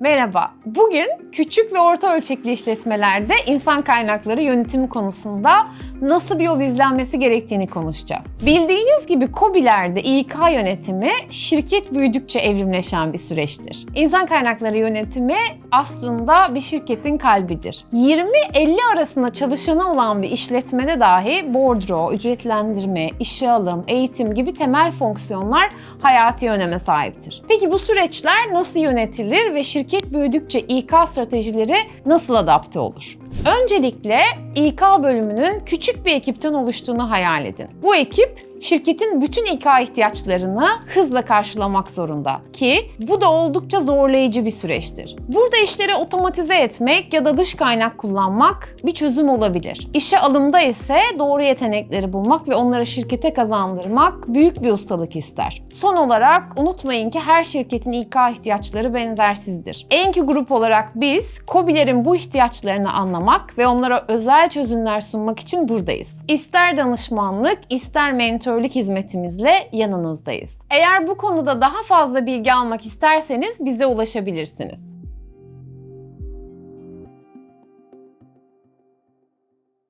Merhaba. Bugün küçük ve orta ölçekli işletmelerde insan kaynakları yönetimi konusunda nasıl bir yol izlenmesi gerektiğini konuşacağız. Bildiğiniz gibi KOBİ'lerde İK yönetimi şirket büyüdükçe evrimleşen bir süreçtir. İnsan kaynakları yönetimi aslında bir şirketin kalbidir. 20-50 arasında çalışanı olan bir işletmede dahi bordro, ücretlendirme, işe alım, eğitim gibi temel fonksiyonlar hayati öneme sahiptir. Peki bu süreçler nasıl yönetilir ve şirket büyüdükçe İK stratejileri nasıl adapte olur? Öncelikle İK bölümünün küçük bir ekipten oluştuğunu hayal edin. Bu ekip şirketin bütün İK ihtiyaçlarını hızla karşılamak zorunda ki bu da oldukça zorlayıcı bir süreçtir. Burada işleri otomatize etmek ya da dış kaynak kullanmak bir çözüm olabilir. İşe alımda ise doğru yetenekleri bulmak ve onları şirkete kazandırmak büyük bir ustalık ister. Son olarak unutmayın ki her şirketin İK ihtiyaçları benzersizdir. Enki grup olarak biz KOBİ'lerin bu ihtiyaçlarını anlamak ve onlara özel çözümler sunmak için buradayız. İster danışmanlık, ister mentörlük hizmetimizle yanınızdayız. Eğer bu konuda daha fazla bilgi almak isterseniz bize ulaşabilirsiniz.